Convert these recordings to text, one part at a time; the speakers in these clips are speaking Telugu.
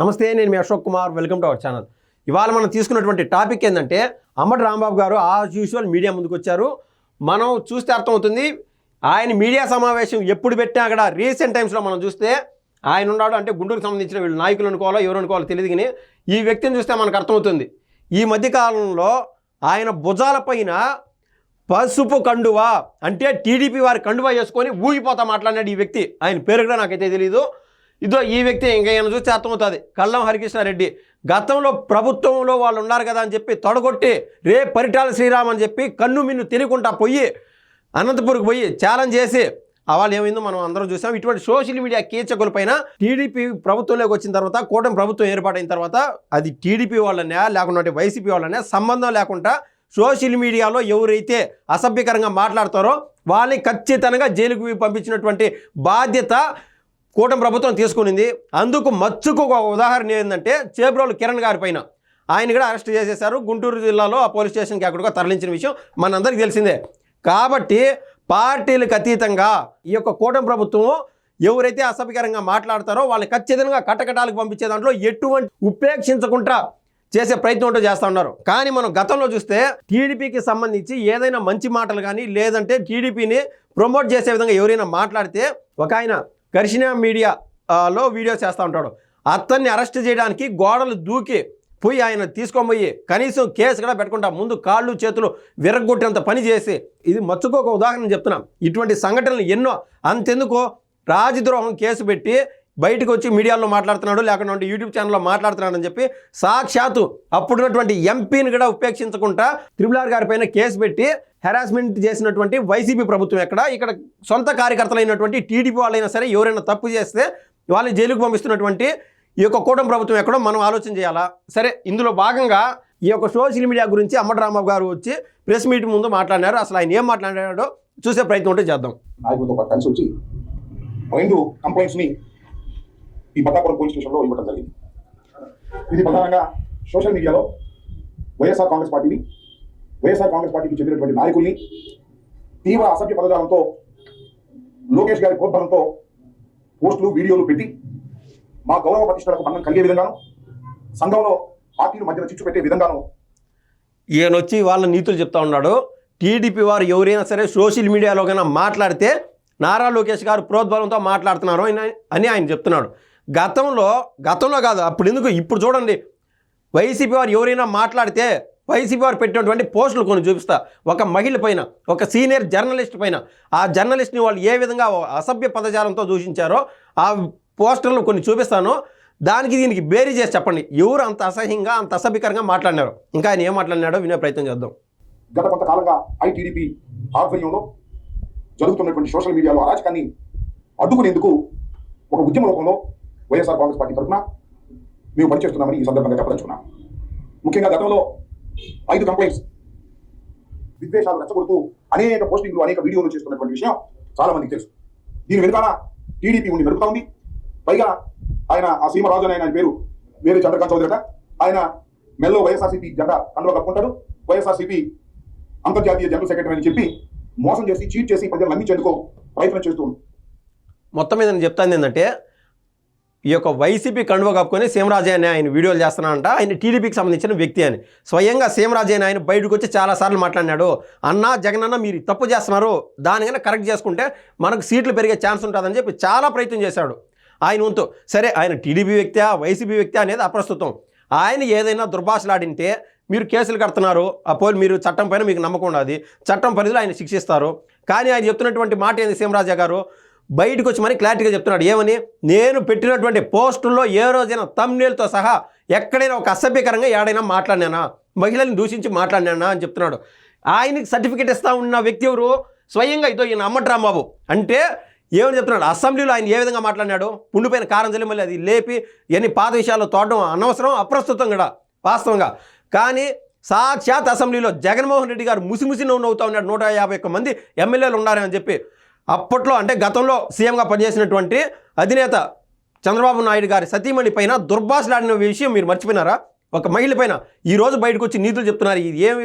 నమస్తే నేను మీ Ashok Kumar. Welcome to our channel ఇవాళ మనం తీసుకున్నటువంటి టాపిక్ ఏంటంటే అమ్మటి రాంబాబు గారు యాజ్ యూజువల్ మీడియా ముందుకు వచ్చారు. మనం చూస్తే అర్థమవుతుంది ఆయన మీడియా సమావేశం ఎప్పుడు పెట్టినా కూడా రీసెంట్ టైమ్స్లో మనం చూస్తే ఆయన ఉన్నాడు అంటే గుంటూరుకు సంబంధించిన వీళ్ళు నాయకులు అనుకోవాలో ఎవరు అనుకోవాలో తెలియదు కానీ ఈ వ్యక్తిని చూస్తే మనకు అర్థమవుతుంది. ఈ మధ్యకాలంలో ఆయన భుజాలపైన పసుపు కండువా అంటే టీడీపీ వారి కండువా వేసుకొని ఊగిపోతా మాట్లాడినాడు ఈ వ్యక్తి. ఆయన పేరు కూడా నాకైతే తెలియదు ఇదో ఈ వ్యక్తి ఇంకా చూస్తే అర్థమవుతుంది. కళ్ళం హరికృష్ణారెడ్డి. గతంలో ప్రభుత్వంలో వాళ్ళు ఉన్నారు కదా అని చెప్పి తొడగొట్టి రే పరిటాల శ్రీరామ్ అని చెప్పి కన్ను మిన్ను తినకుండా పోయి అనంతపూర్కి పోయి ఛాలెంజ్ చేసి ఆ వాళ్ళు ఏమైందో మనం అందరం చూసాం. ఇటువంటి సోషల్ మీడియా కీచకుల పైన టీడీపీ ప్రభుత్వంలోకి వచ్చిన తర్వాత కూటమి ప్రభుత్వం ఏర్పాటైన తర్వాత అది టీడీపీ వాళ్ళనే లేకుంటే వైసీపీ వాళ్ళనే సంబంధం లేకుండా సోషల్ మీడియాలో ఎవరైతే అసభ్యకరంగా మాట్లాడతారో వాళ్ళని ఖచ్చితంగా జైలుకు పంపించినటువంటి బాధ్యత కూటమి ప్రభుత్వం తీసుకునింది. అందుకు మచ్చుకు ఒక ఉదాహరణ ఏంటంటే చేబ్రోలు కిరణ్ గారి పైన. ఆయన కూడా అరెస్ట్ చేసేశారు. గుంటూరు జిల్లాలో ఆ పోలీస్ స్టేషన్కి అక్కడికి తరలించిన విషయం మనందరికీ తెలిసిందే. కాబట్టి పార్టీలకు అతీతంగా ఈ యొక్క కూటమి ప్రభుత్వం ఎవరైతే అసభ్యకరంగా మాట్లాడతారో వాళ్ళని ఖచ్చితంగా కటకటాలకు పంపించే దాంట్లో ఎటువంటి ఉపేక్షించకుండా చేసే ప్రయత్నం ఉంటూ చేస్తూ ఉన్నారు. కానీ మనం గతంలో చూస్తే టీడీపీకి సంబంధించి ఏదైనా మంచి మాటలు కానీ లేదంటే టీడీపీని ప్రమోట్ చేసే విధంగా ఎవరైనా మాట్లాడితే ఒక ఆయన ఘర్షణ మీడియాలో వీడియో వీడియోస్ చేస్తూ ఉంటాడు. అతన్ని అరెస్ట్ చేయడానికి గోడలు దూకి పోయి ఆయన తీసుకొని పోయి కనీసం కేసు కూడా పెట్టుకుంటా ముందు కాళ్ళు చేతులు విరగొట్టినంత పని చేసి ఇది మచ్చుకోక ఉదాహరణ చెప్తున్నాం. ఇటువంటి సంఘటనలు ఎన్నో. అంతెందుకు? రాజద్రోహం కేసు పెట్టి బయటకు వచ్చి మీడియాలో మాట్లాడుతున్నాడు లేకుంటే యూట్యూబ్ ఛానల్లో మాట్లాడుతున్నాడు అని చెప్పి సాక్షాత్తు అప్పుడున్నటువంటి ఎంపీని కూడా ఉపేక్షించకుండా త్రిపులార్ గారి పైన కేసు పెట్టి హెరాస్మెంట్ చేసినటువంటి వైసీపీ ప్రభుత్వం ఎక్కడ? ఇక్కడ సొంత కార్యకర్తలైనటువంటి టీడీపీ వాళ్ళైనా సరే ఎవరైనా తప్పు చేస్తే వాళ్ళని జైలుకు పంపిస్తున్నటువంటి ఈ యొక్క కూటమి ప్రభుత్వం ఎక్కడో మనం ఆలోచన చేయాలా? సరే ఇందులో భాగంగా ఈ యొక్క సోషల్ మీడియా గురించి అమ్మటి గారు వచ్చి ప్రెస్ మీట్ ముందు మాట్లాడినారు. అసలు ఆయన ఏం మాట్లాడాడో చూసే ప్రయత్నం ఉంటే చేద్దాం. నాయకులతో కలిసి వచ్చి ఈ పోలీస్ ఇవ్వడం జరిగింది. ఇది ప్రధానంగా సోషల్ మీడియాలో వైఎస్ఆర్ కాంగ్రెస్ పార్టీని వైఎస్ఆర్ కాంగ్రెస్ పార్టీకి చెందినటువంటి నాయకుల్ని తీవ్ర అసభ్య పదజాలంతో లోకేష్ గారి ప్రోద్బలంతో పోస్టులు వీడియోలు పెట్టి మా గౌరవ ప్రతిష్టలకు భంగం కలిగే విధంగాను సంఘంలో పార్టీలు మధ్యన చిచ్చు పెట్టే విధంగాను ఈయన వచ్చి వాళ్ళ నీతులు చెప్తా ఉన్నాడు. టీడీపీ వారు ఎవరైనా సరే సోషల్ మీడియాలో కన్నా మాట్లాడితే నారా లోకేష్ గారు ప్రోద్బలంతో మాట్లాడుతున్నారు ఆయన- అని ఆయన చెప్తున్నాడు. గతంలో గతంలో కాదు అప్పుడు ఎందుకు ఇప్పుడు చూడండి. వైసీపీ వారు ఎవరైనా మాట్లాడితే వైసీపీ వారు పెట్టినటువంటి పోస్టులు కొన్ని చూపిస్తా. ఒక మహిళ పైన ఒక సీనియర్ జర్నలిస్ట్ పైన. ఆ జర్నలిస్ట్ని వాళ్ళు ఏ విధంగా అసభ్య పదజాలంతో దూషించారో ఆ పోస్టర్లు కొన్ని చూపిస్తాను. దానికి దీనికి బేరీ చేసి చెప్పండి. ఎవరు అంత అసహ్యంగా అంత అసభ్యకరంగా మాట్లాడినారు? ఇంకా ఆయన ఏం మాట్లాడినాడో వినే ప్రయత్నం చేద్దాం. గత కొంతకాలంగా ఐటీడీపీ ఆధ్వర్యంలో జరుగుతున్నటువంటి సోషల్ మీడియాలో అరాచకాన్ని అడ్డుకునేందుకు ఒక ఉద్యమ రూపంలో వైఎస్ఆర్ కాంగ్రెస్ పార్టీ తరఫున మేము పనిచేస్తున్నామని ఈ సందర్భంగా చెప్పదలుచుకున్నాం. ముఖ్యంగా గతంలో ఐదు కంప్లైంట్స్ విద్వేషాలు రెచ్చగొడుతూ అనేక పోస్టింగ్లు అనేక వీడియోలు చేస్తున్నటువంటి విషయం చాలా మందికి తెలుసు. దీని వెనుకాల టీడీపీ ఉండి నడుపుతా ఉంది. పైగా ఆయన ఆ సీమరాజు అని ఆయన పేరు వేరే చంద్రకాంత్ చౌదరి ఆయన మెల్లో వైఎస్ఆర్సీపీ జెండా కండువ కప్పుకుంటాడు. వైఎస్ఆర్సీపీ అంతర్జాతీయ జనరల్ సెక్రటరీ అని చెప్పి మోసం చేసి చీట్ చేసి ప్రజలు నమ్మించేందుకు ప్రయత్నం చేస్తూ మొత్తం మీద నేను చెప్తాను ఏంటంటే ఈ యొక్క వైసీపీ కండువ కప్పుకొని సీమరాజయ్య అని ఆయన వీడియోలు చేస్తున్నానంట ఆయన టీడీపీకి సంబంధించిన వ్యక్తి అని. స్వయంగా సీమరాజయ్య ఆయన బయటకు వచ్చి చాలాసార్లు మాట్లాడినాడు. అన్న జగనన్న మీరు తప్పు చేస్తున్నారు. దానికన్నా కరెక్ట్ చేసుకుంటే మనకు సీట్లు పెరిగే ఛాన్స్ ఉంటుందని చెప్పి చాలా ప్రయత్నం చేశాడు. ఆయన వంతు సరే ఆయన టీడీపీ వ్యక్తి వైసీపీ వ్యక్తి అనేది అప్రస్తుతం. ఆయన ఏదైనా దుర్భాషలాడింటే మీరు కేసులు కడుతున్నారు. అప్పుడు మీరు చట్టం పైన మీకు నమ్మకం ఉన్నది చట్టం పరిధిలో ఆయన శిక్షిస్తారు. కానీ ఆయన చెప్తున్నటువంటి మాట ఏంది సీమరాజా గారు? బయటకు వచ్చి మరి క్లారిటీగా చెప్తున్నాడు. ఏమని? నేను పెట్టినటువంటి పోస్టుల్లో ఏ రోజైనా తమ్నేల్తో సహా ఎక్కడైనా ఒక అసభ్యకరంగా ఏడైనా మాట్లాడినానా? మహిళల్ని దూషించి మాట్లాడినానా అని చెప్తున్నాడు. ఆయనకి సర్టిఫికేట్ ఇస్తా ఉన్న వ్యక్తి ఎవరు? స్వయంగా ఇదో ఈయన అమ్మట్రాంబాబు అంటే ఏమని చెప్తున్నాడు? అసెంబ్లీలో ఆయన ఏ విధంగా మాట్లాడినాడు? పుండిపోయిన కారం జల్లి మళ్ళీ అది లేపి ఎన్ని పాత విషయాల్లో తోడడం అనవసరం అప్రస్తుతం కూడా వాస్తవంగా. కానీ సాక్షాత్ అసెంబ్లీలో జగన్మోహన్ రెడ్డి గారు ముసిముసి నవ్వు నవ్వుతా ఉన్నాడు. నూట యాభై ఒక్క మంది ఎమ్మెల్యేలు ఉన్నారని చెప్పి అప్పట్లో అంటే గతంలో సీఎంగా పనిచేసినటువంటి అధినేత చంద్రబాబు నాయుడు గారి సతీమణి పైన దుర్భాషలాడిన విషయం మీరు మర్చిపోయినారా? ఒక మహిళ పైన. ఈరోజు బయటకు వచ్చి నీతులు చెప్తున్నారు. ఇది ఏమి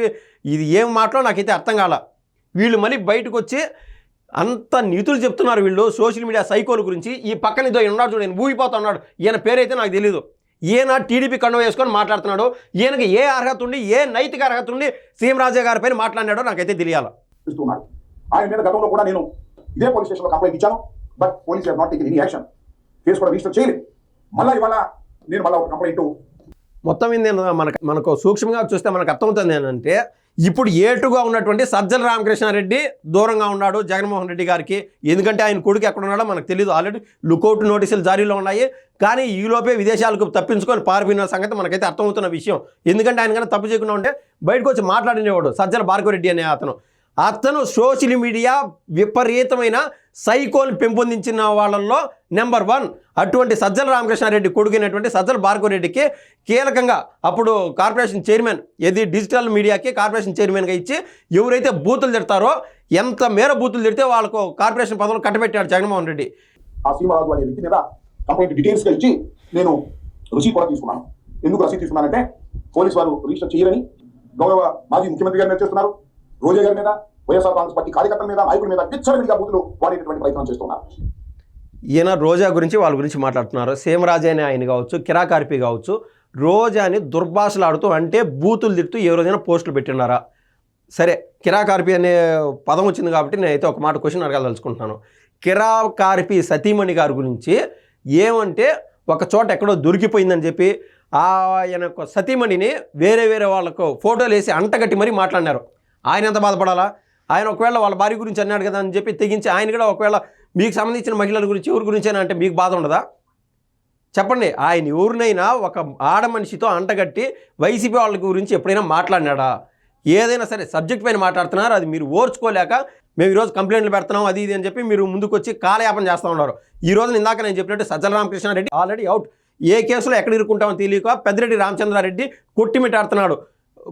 ఇది ఏం మాటలో నాకైతే అర్థం కాల. వీళ్ళు మళ్ళీ బయటకు వచ్చి అంత నీతులు చెప్తున్నారు వీళ్ళు. సోషల్ మీడియా సైకోల గురించి. ఈ పక్కన ఇదో ఉన్నాడు చూడండి. ఊగిపోతా ఉన్నాడు. ఈయన పేరైతే నాకు తెలియదు ఈయన టీడీపీ కండువ వేసుకొని మాట్లాడుతున్నాడు. ఈయనకి ఏ అర్హత ఉండి ఏ నైతిక అర్హత ఉండి సీఎం రాజా గారి పైన మాట్లాడినాడో నాకైతే తెలియాలి. ఆయన మీద గతంలో కూడా నేను ఇదే పోలీస్ స్టేషన్లో కంప్లైంట్ ఇచ్చాను but police not taken any action case కూడా రిజిస్టర్ చేయలేదు. మళ్ళీ ఇవాళ నేను మళ్ళీ ఒక కంప్లైంట్ మొత్తం ఏంది మనకు మనకు సూక్ష్మంగా చూస్తే మనకు అర్థమవుతుంది ఏంటంటే ఇప్పుడు ఏటుగా ఉన్నటువంటి సజ్జల రామకృష్ణారెడ్డి దూరంగా ఉన్నాడు జగన్మోహన్ రెడ్డి గారికి. ఎందుకంటే ఆయన కొడుకు ఎక్కడ ఉన్నాడో మనకు తెలియదు ఆల్రెడీ లుకౌట్ నోటీసులు జారీలో ఉన్నాయి. కానీ ఈలోపే విదేశాలకు తప్పించుకొని పారిపోయిన సంగతి మనకైతే అర్థమవుతున్న విషయం. ఎందుకంటే ఆయన కన్నా తప్పు చేయకుండా ఉంటే బయటకు వచ్చి మాట్లాడినేవాడు సజ్జల భార్గవరెడ్డి అనే అతను. అతను సోషల్ మీడియా విపరీతమైన సైకోని పెంపొందించిన వాళ్ళల్లో నెంబర్ వన్. అటువంటి సజ్జల రామకృష్ణారెడ్డి కొడుకునేటువంటి సజ్జల భార్గవరెడ్డికి కీలకంగా అప్పుడు కార్పొరేషన్ చైర్మన్ ఏది డిజిటల్ మీడియాకి కార్పొరేషన్ చైర్మన్గా ఇచ్చి ఎవరైతే బూతులు తిడతారో ఎంత మేర బూతులు తిడితే వాళ్ళకు కార్పొరేషన్ పదవులు కట్టబెట్టాడు జగన్మోహన్ రెడ్డి. ఆ సీమరాజు అనే వ్యక్తి మీద కంప్లైంట్ డీటెయిల్స్గా ఇచ్చి నేను రుచి కూడా తీసుకున్నాను. ఎందుకు రసీదు తీసుకున్నానంటే పోలీస్ వారు రిజిస్టర్ చేయరని గౌరవ మాజీ ముఖ్యమంత్రి గారు చేస్తున్నారు రోజా గారి మీద వైఎస్ఆర్ కాంగ్రెస్ పార్టీ కార్యకర్తల మీద నాయకుల మీద విచ్చలవిడిగా బూతులు వాడేటటువంటి ప్రయత్నం చేస్తున్నారు. ఈయన రోజా గురించి వాళ్ళ గురించి మాట్లాడుతున్నారు. సీమరాజు అనే ఆయన కావచ్చు కిరాకార్పి కావచ్చు రోజాని దుర్భాషలాడుతూ అంటే బూతులు తిడుతూ ఏ రోజైనా పోస్టులు పెట్టినారా సరే కిరాకార్పి అనే పదం వచ్చింది కాబట్టి నేనైతే ఒక మాట క్వశ్చన్ అడగదలుచుకుంటున్నాను కిరాకార్పి సతీమణి గారి గురించి ఏమంటే ఒక చోట ఎక్కడో దొరికిపోయిందని చెప్పి ఆయన యొక్క సతీమణిని వేరే వేరే వాళ్ళకు ఫోటోలు వేసి అంటగట్టి మరీ మాట్లాడినారు. ఆయన ఎంత బాధపడాలా? ఆయన ఒకవేళ వాళ్ళ భార్య గురించి అన్నాడు కదా అని చెప్పి తెగించి ఆయన కూడా ఒకవేళ మీకు సంబంధించిన మహిళల గురించి ఎవరి గురించి అంటే మీకు బాధ ఉండదా? చెప్పండి. ఆయన ఎవరినైనా ఒక ఆడ మనిషితో అంటగట్టి వైసీపీ వాళ్ళ గురించి ఎప్పుడైనా మాట్లాడినాడా? ఏదైనా సరే సబ్జెక్ట్ పైన మాట్లాడుతున్నారు. అది మీరు ఓర్చుకోలేక మేము ఈరోజు కంప్లైంట్లు పెడుతున్నాం అది ఇది అని చెప్పి మీరు ముందుకు వచ్చి కాలయాపన చేస్తూ ఉన్నారు. ఈ రోజు ఇందాక నేను చెప్పినట్టు సజ్జల రామకృష్ణారెడ్డి ఆల్రెడీ అవుట్. ఏ కేసులో ఎక్కడ ఇరుక్కుంటామో తెలియక పెద్దిరెడ్డి రామచంద్రారెడ్డి కొట్టిమిట్టాడుతున్నాడు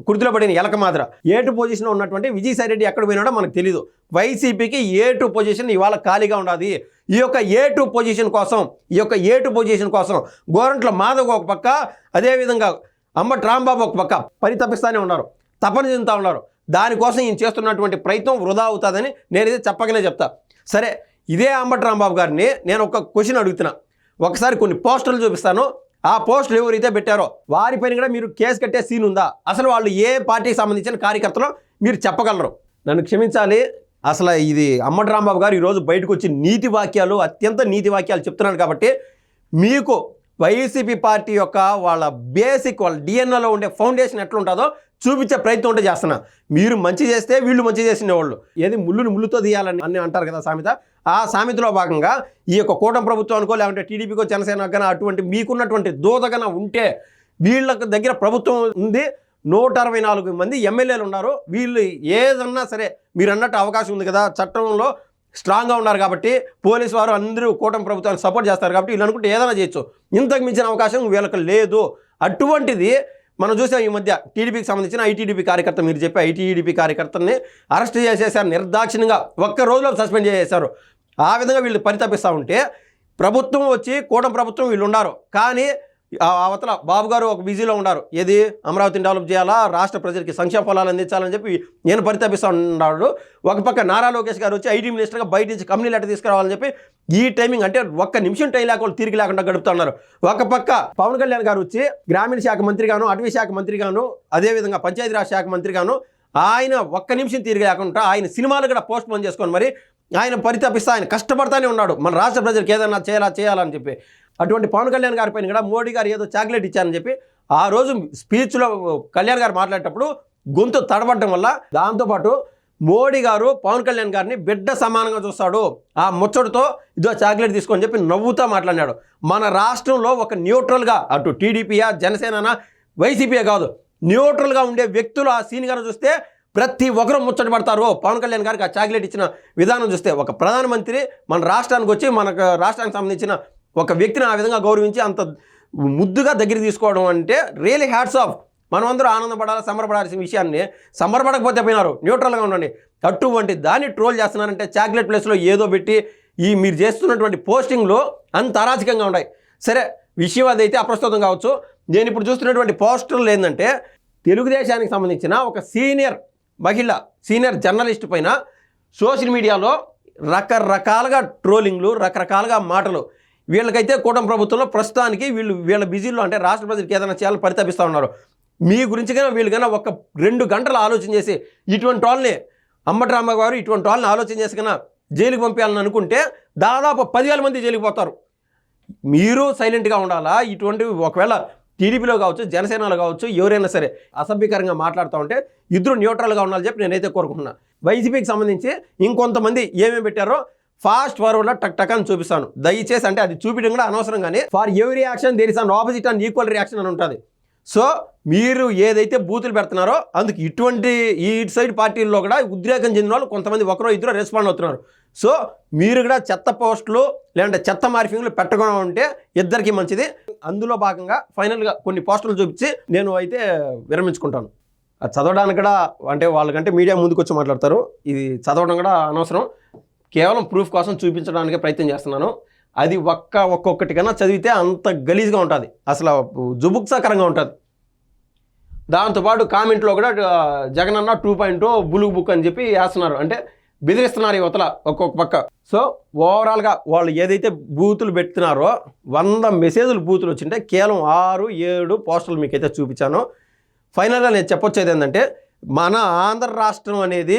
కుర్తిలో పడిన ఎలక మాదిర. ఏటు పొజిషన్లో ఉన్నటువంటి విజయసాయి రెడ్డి ఎక్కడ పోయినాడో మనకు తెలియదు వైసీపీకి ఏ టూ పొజిషన్ ఇవాళ ఖాళీగా ఉండదు. ఈ యొక్క ఏ టూ పొజిషన్ కోసం ఈ యొక్క ఏ టూ పొజిషన్ కోసం గోరంట్ల మాధవ్ ఒక పక్క అదేవిధంగా అంబట్ రాంబాబు ఒక పక్క పని ఉన్నారు. తపన చెందుతూ ఉన్నారు. దానికోసం ఈయన చేస్తున్నటువంటి ప్రయత్నం వృధా అవుతుందని నేనైతే చెప్పకనే చెప్తా. సరే ఇదే అంబట్ రాంబాబు గారిని నేను ఒక క్వశ్చన్ అడుగుతున్నా. ఒకసారి కొన్ని పోస్టర్లు చూపిస్తాను. ఆ పోస్టులు ఎవరైతే పెట్టారో వారిపైన కూడా మీరు కేసు కట్టే సీన్ ఉందా? అసలు వాళ్ళు ఏ పార్టీకి సంబంధించిన కార్యకర్తలు మీరు చెప్పగలరు? నన్ను క్షమించాలి. అసలు ఇది అమ్మటి రాంబాబు గారు ఈరోజు బయటకు వచ్చి నీతి వాక్యాలు అత్యంత నీతి వాక్యాలు చెప్తున్నాడు కాబట్టి మీకు వైసీపీ పార్టీ యొక్క వాళ్ళ బేసిక్ వాళ్ళ డిఎన్ఏలో ఉండే ఫౌండేషన్ ఎట్లుంటుందో చూపించే ప్రయత్నం ఉంటే చేస్తున్నా. మీరు మంచి చేస్తే వీళ్ళు మంచి చేసినవాళ్ళు ఏది ముళ్ళుని ముళ్ళుతో తీయాలని అని అంటారు కదా సామెత. ఆ సామెతలో భాగంగా ఈ యొక్క కూటమి ప్రభుత్వం అనుకో లేకుంటే టీడీపీకో జనసేన కానీ అటువంటి మీకున్నటువంటి దూతగన ఉంటే వీళ్ళకి దగ్గర ప్రభుత్వం ఉంది. నూట అరవై నాలుగు మంది ఎమ్మెల్యేలు ఉన్నారు. వీళ్ళు ఏదన్నా సరే మీరు అన్నట్టు అవకాశం ఉంది కదా. చట్టంలో స్ట్రాంగ్గా ఉన్నారు కాబట్టి పోలీసు వారు అందరూ కూటమి ప్రభుత్వానికి సపోర్ట్ చేస్తారు కాబట్టి వీళ్ళు అనుకుంటే ఏదైనా చేయొచ్చు. ఇంతకు మించిన అవకాశం వీళ్ళకి లేదు. అటువంటిది మనం చూసాం ఈ మధ్య టీడీపీకి సంబంధించిన ఐటీడీపీ కార్యకర్త మీరు చెప్పి ఐటీడీపీ కార్యకర్తని అరెస్ట్ చేసేసారు నిర్దాక్షిణ్యంగా ఒక్క రోజులో సస్పెండ్ చేసేశారు. ఆ విధంగా వీళ్ళు పరితపిస్తూ ఉంటే ప్రభుత్వం వచ్చి కూటమి ప్రభుత్వం వీళ్ళు ఉన్నారు. కానీ ఆ అవతల బాబు గారు ఒక బిజీలో ఉన్నారు. ఏది? అమరావతిని డెవలప్ చేయాలా? రాష్ట్ర ప్రజలకి సంక్షేమ ఫలాలు అందించాలని చెప్పి నేను పరితపిస్తూ ఉన్నాడు. ఒక పక్క నారా లోకేష్ గారు వచ్చి ఐటీ మినిస్టర్గా బయట నుంచి కంపెనీ లెటర్ తీసుకురావాలని చెప్పి ఈ టైమింగ్ అంటే ఒక్క నిమిషం టైం లేకుండా తీరిక లేకుండా గడుపుతున్నారు ఒక పక్క పవన్ కళ్యాణ్ గారు వచ్చి గ్రామీణ శాఖ మంత్రిగాను అటవీ శాఖ మంత్రిగాను అదేవిధంగా పంచాయతీరాజ్ శాఖ మంత్రిగాను ఆయన ఒక్క నిమిషం తీరిక లేకుండా ఆయన సినిమాలు కూడా పోస్ట్ పోన్ చేసుకొని మరి ఆయన పరితపిస్తా ఆయన కష్టపడతానే ఉన్నాడు. మన రాష్ట్ర ప్రజలకు ఏదైనా చేయాలా చేయాలని చెప్పి. అటువంటి పవన్ కళ్యాణ్ గారి పైన కూడా మోడీ గారు ఏదో చాక్లెట్ ఇచ్చారని చెప్పి ఆ రోజు స్పీచ్లో కళ్యాణ్ గారు మాట్లాడేటప్పుడు గొంతు తడబడటం వల్ల దాంతోపాటు మోడీ గారు పవన్ కళ్యాణ్ గారిని బిడ్డ సమానంగా చూస్తాడు. ఆ ముచ్చటతో ఇదో చాక్లెట్ తీసుకొని చెప్పి నవ్వుతూ మాట్లాడినాడు. మన రాష్ట్రంలో ఒక న్యూట్రల్గా అటు టీడీపీయా జనసేననా వైసీపీయా కాదు న్యూట్రల్గా ఉండే వ్యక్తులు ఆ సీన్ గారు చూస్తే ప్రతి ఒక్కరు ముచ్చట పడతారు. పవన్ కళ్యాణ్ గారికి ఆ చాక్లెట్ ఇచ్చిన విధానం చూస్తే ఒక ప్రధానమంత్రి మన రాష్ట్రానికి వచ్చి మనకు రాష్ట్రానికి సంబంధించిన ఒక వ్యక్తిని ఆ విధంగా గౌరవించి అంత ముద్దుగా దగ్గర తీసుకోవడం అంటే రియలీ హ్యాట్స్ ఆఫ్. మనమందరూ ఆనందపడాలి సంబరపడాల్సిన విషయాన్ని సంబరపడకపోతే పోయినారు న్యూట్రల్గా ఉండండి. అటువంటి దాన్ని ట్రోల్ చేస్తున్నారంటే చాక్లెట్ ప్లేస్లో ఏదో పెట్టి ఈ మీరు చేస్తున్నటువంటి పోస్టింగ్లు అంత అరాచకంగా ఉన్నాయి సరే విషయం అదైతే అప్రస్తుతం కావచ్చు. నేను ఇప్పుడు చూస్తున్నటువంటి పోస్టర్లు ఏంటంటే తెలుగుదేశానికి సంబంధించిన ఒక సీనియర్ మహిళ సీనియర్ జర్నలిస్ట్ పైన సోషల్ మీడియాలో రకరకాలుగా ట్రోలింగ్లు రకరకాలుగా మాటలు. వీళ్ళకైతే కూటమి ప్రభుత్వంలో ప్రస్తుతానికి వీళ్ళు వీళ్ళ బిజీలో అంటే రాష్ట్ర ప్రజలకు ఏదైనా చేయాలని పరితపిస్తూ ఉన్నారు. మీ గురించి కన్నా వీళ్ళు కన్నా ఒక రెండు గంటలు ఆలోచన చేసి ఇటువంటి వాళ్ళని అంబటి గారు ఇటువంటి వాళ్ళని ఆలోచన చేసి కన్నా జైలుకి పంపించాలని అనుకుంటే దాదాపు పదివేల మంది జైలుకి పోతారు. మీరు సైలెంట్గా ఉండాలా? ఇటువంటి ఒకవేళ టీడీపీలో కావచ్చు జనసేనలో కావచ్చు ఎవరైనా సరే అసభ్యకరంగా మాట్లాడుతూ ఉంటే ఇద్దరు న్యూట్రల్గా ఉండాలని చెప్పి నేనైతే కోరుకుంటున్నా. వైసీపీకి సంబంధించి ఇంకొంతమంది ఏమేమి పెట్టారో ఫాస్ట్ ఫార్వర్డ్లో టక్ టక్ అని చూపిస్తాను. దయచేసి అంటే అది చూపించడం కూడా అనవసరం కానీ for every action there is an opposite and equal reaction అని ఉంటుంది. సో మీరు ఏదైతే బూతులు పెడుతున్నారో అందుకు ఇటువంటి ఈ ఇటు సైడ్ పార్టీల్లో కూడా ఉద్రేకం చెందిన వాళ్ళు కొంతమంది ఒకరో ఇద్దరు రెస్పాండ్ అవుతున్నారు. సో మీరు కూడా చెత్త పోస్టులు లేదంటే చెత్త మార్ఫింగ్లు పెట్టకుండా ఉంటే ఇద్దరికి మంచిది. అందులో భాగంగా ఫైనల్గా కొన్ని పోస్టులు చూపించి నేను అయితే విరమించుకుంటాను. చదవడానికి కూడా అంటే వాళ్ళకంటే మీడియా ముందుకు వచ్చి మాట్లాడతారు. ఇది చదవడం కూడా అనవసరం. కేవలం ప్రూఫ్ కోసం చూపించడానికి ప్రయత్నం చేస్తున్నాను. అది ఒక్క ఒక్కొక్కటి కన్నా చదివితే అంత గలీజ్గా ఉంటుంది. అసలు జుబుక్సాకరంగా ఉంటుంది. దాంతోపాటు కామెంట్లో కూడా Jagan Jaganna two point blue book అని చెప్పి వేస్తున్నారు. అంటే బెదిరిస్తున్నారు యువతల ఒక్కొక్క పక్క. సో ఓవరాల్గా వాళ్ళు ఏదైతే బూతులు పెడుతున్నారో వంద మెసేజ్లు బూతులు వచ్చింటే కేవలం ఆరు ఏడు పోస్టర్లు మీకైతే చూపించాను. ఫైనల్గా నేను చెప్పొచ్చేది ఏంటంటే మన ఆంధ్ర రాష్ట్రం అనేది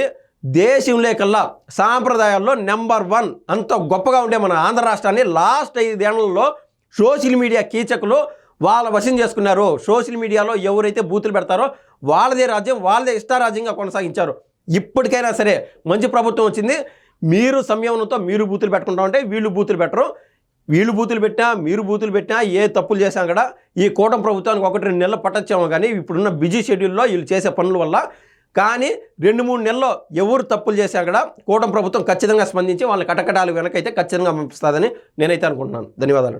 దేశంలో కల్లా సాంప్రదాయాల్లో నెంబర్ వన్. అంత గొప్పగా ఉండే మన ఆంధ్ర రాష్ట్రాన్ని లాస్ట్ ఐదేళ్ళలో సోషల్ మీడియా కీచకులు వాళ్ళ వశం చేసుకున్నారు. సోషల్ మీడియాలో ఎవరైతే బూతులు పెడతారో వాళ్ళదే రాజ్యం వాళ్ళదే ఇష్టారాజ్యంగా కొనసాగించారు. ఇప్పటికైనా సరే మంచి ప్రభుత్వం వచ్చింది. మీరు సంయమనంతో మీరు బూతులు పెట్టుకుంటా ఉంటే వీళ్ళు బూతులు పెట్టరు. వీళ్ళు బూతులు పెట్టినా మీరు బూతులు పెట్టినా ఏ తప్పులు చేశాం కూడా ఈ కూటమి ప్రభుత్వానికి ఒకటి రెండు నెలలు పట్టచ్చాము కానీ ఇప్పుడున్న బిజీ షెడ్యూల్లో వీళ్ళు చేసే పనుల వల్ల కానీ రెండు మూడు నెలల్లో ఎవరు తప్పులు చేశా కూడా కూటమి ప్రభుత్వం ఖచ్చితంగా స్పందించి వాళ్ళ కటకటాలు వెనకైతే ఖచ్చితంగా పంపిస్తుందని నేనైతే అనుకుంటున్నాను. ధన్యవాదాలు.